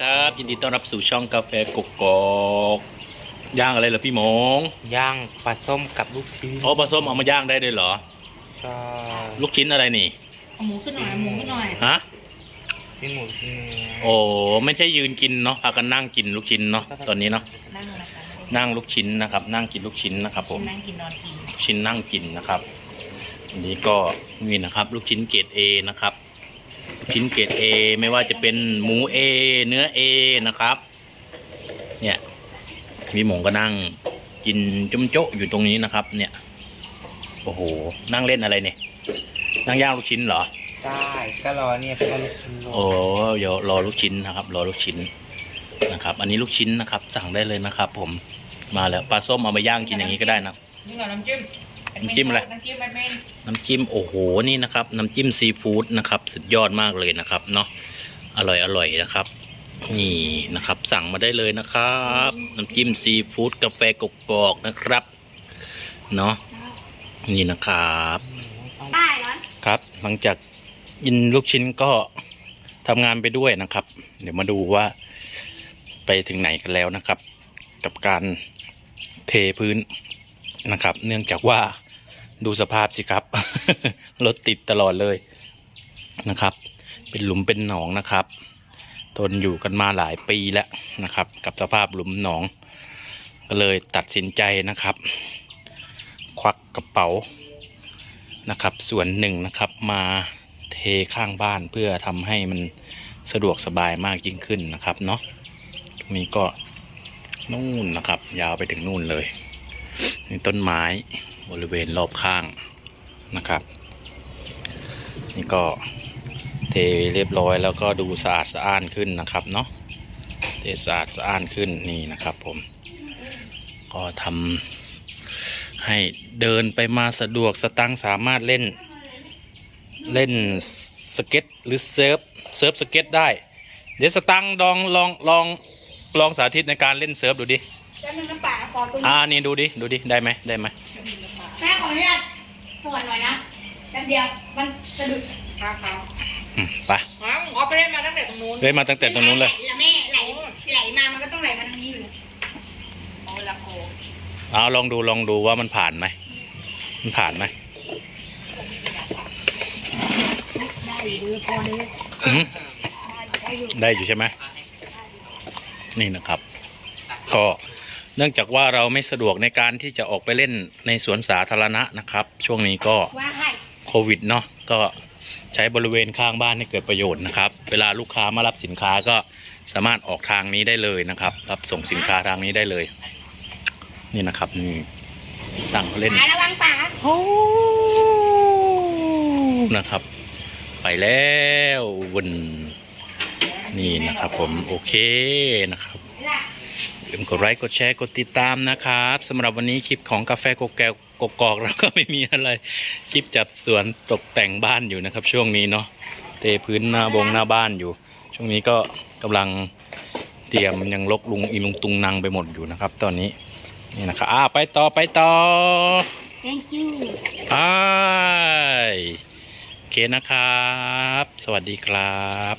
ครับยินดีต้อนรับสู่ช่องกาแฟกกอกย่างอะไรเหรอพี่หมงย่างปลาส้มกับลูกชิ้นอ๋อปลาส้มเอามาย่างได้ด้วยเหรอ ใช่ลูกชิ้นอะไรนี่เอาหมูขึ้นหน่อยเอาหมูขึ้นหน่อยฮะชิ้นหมูชิ้นเนื้อโอ้ไม่ใช่ยืนกินเนาะพากันนั่งกินลูกชิ้นเนาะตอนนี้เนาะนั่งนะคะนั่งลูกชิ้นนะครับ นั่งกินลูกชิ้นนะครับผมนั่งกินนอนกินลูกชิ้นนั่งกินนะครับอันนี้ก็นี่นะครับ ลูกชิ้นเกรด A นะครับลูก ชิ้นเกรด A ไม่ว่าจะเป็นหมู A เนื้อ A นะครับ เนี่ยมีหมงก็นั่งกินจุ้มโจ๊ะอยู่ตรงนี้นะครับ เนี่ย โอ้โห นั่งเล่นอะไรเนี่ย นั่งย่างลูกชิ้นเหรอใช่ก็รอเนี่ยเพื่อนลูกชิ้นโลโอ้เดี๋ยวรอลูกชิ้นนะครับ รอลูกชิ้นนะครับ อันนี้ลูกชิ้นนะครับ สั่งได้เลยนะครับ ผมมาแล้วปลาส้มเอามาย่างกินอย่างนี้ก็ได้นะ นี่ก่อนน้ำจิ้ม น้ำจิ้มอะไรน้ำจิ้มแอดมินน้ำจิ้มโอ้โหนี่นะครับ น้ำจิ้มซีฟู้ดนะครับ สุดยอดมากเลยนะครับเนาะอร่อยอร่อยนะครับ นี่นะครับ สั่งมาได้เลยนะครับ น้ำจิ้มซีฟู้ดกาแฟกกอกนะครับเนาะนี่นะครับได้ร้อนครับ หลังจากกินลูกชิ้นก็ทำงานไปด้วยนะครับ เดี๋ยวมาดูว่าไปถึงไหนกันแล้วนะครับ กับการเทพื้นนะครับ เนื่องจากว่า ดูสภาพสิครับ รถติดตลอดเลยนะครับ เป็นหลุมเป็นหนองนะครับ ทนอยู่กันมาหลายปีแล้วนะครับ กับสภาพหลุมหนอง ก็เลยตัดสินใจนะครับ ควักกระเป๋านะครับ ส่วนหนึ่งนะครับมาเทข้างบ้านเพื่อทำให้มันสะดวกสบายมากยิ่งขึ้นนะครับเนาะตรงนี้ก็นู่นนะครับ ยาวไปถึงนู่นเลย ต้นไม้บริเวณรอบข้างนะครับ นี่ก็เทเรียบร้อยแล้วก็ดูสะอาดสะอ้านขึ้นนะครับเนาะเทสะอาดสะอ้านขึ้นนี่นะครับผม ก็ทำให้เดินไปมาสะดวกสตังสามารถเล่น เล่นสเก็ตหรือเซิร์ฟเซิร์ฟสเก็ตได้ เดี๋ยวสตังลองลองลองลองสาธิตในการเล่นเซิร์ฟดูดิ แป๊บนึงน้ำป่าขอตัวอ่านี่ดูดิ ดูดิ ได้ไหมได้ไหมแม่ขออนุญาตสวนหน่อยนะแป๊บเดียว มันสะดุดขาเขาอืมไปอ๋อผมขอไปเล่นมาตั้งแต่ตรงนู้นเล่นมาตั้งแต่ตรงนู้นเลยแล้วแม่ไหลไหลมา มันก็ต้องไหลมาทางนี้อยู่เลยโอ้ละโกเอาลองดูลองดูว่ามันผ่านไหม มันผ่านไหมได้อยู่พอเลยอื้อหือได้อยู่ ได้อยู่ใช่ไหมนี่นะครับ ก็ เนื่องจากว่าเราไม่สะดวกในการที่จะออกไปเล่นในสวนสาธารณะนะครับ ช่วงนี้ก็ว่าให้โควิดเนาะก็ใช้บริเวณข้างบ้านให้เกิดประโยชน์นะครับ เวลาลูกค้ามารับสินค้าก็สามารถออกทางนี้ได้เลยนะครับ รับส่งสินค้าทางนี้ได้เลย นี่นะครับนี่ตั้งเขาเล่นป่าระวังป่านะครับ ไปแล้ววนนี่นะครับผมโอเคนะครับอย่า ลืมกดไลค์กดแชร์กดติดตามนะครับสำหรับวันนี้คลิปของกาแฟกกแกวกกอกเราก็ไม่มีอะไร คลิปจัดสวนตกแต่งบ้านอยู่นะครับ ช่วงนี้เนาะเทพื้นหน้าบงหน้าบ้านอยู่ ช่วงนี้ก็กำลังเตรียมยังลกลุงอีลุงตุงนางไปหมดอยู่นะครับ ตอนนี้นี่นะครับอ่าไปต่อไปต่อ thank you ไปโอเคนะครับ สวัสดีครับ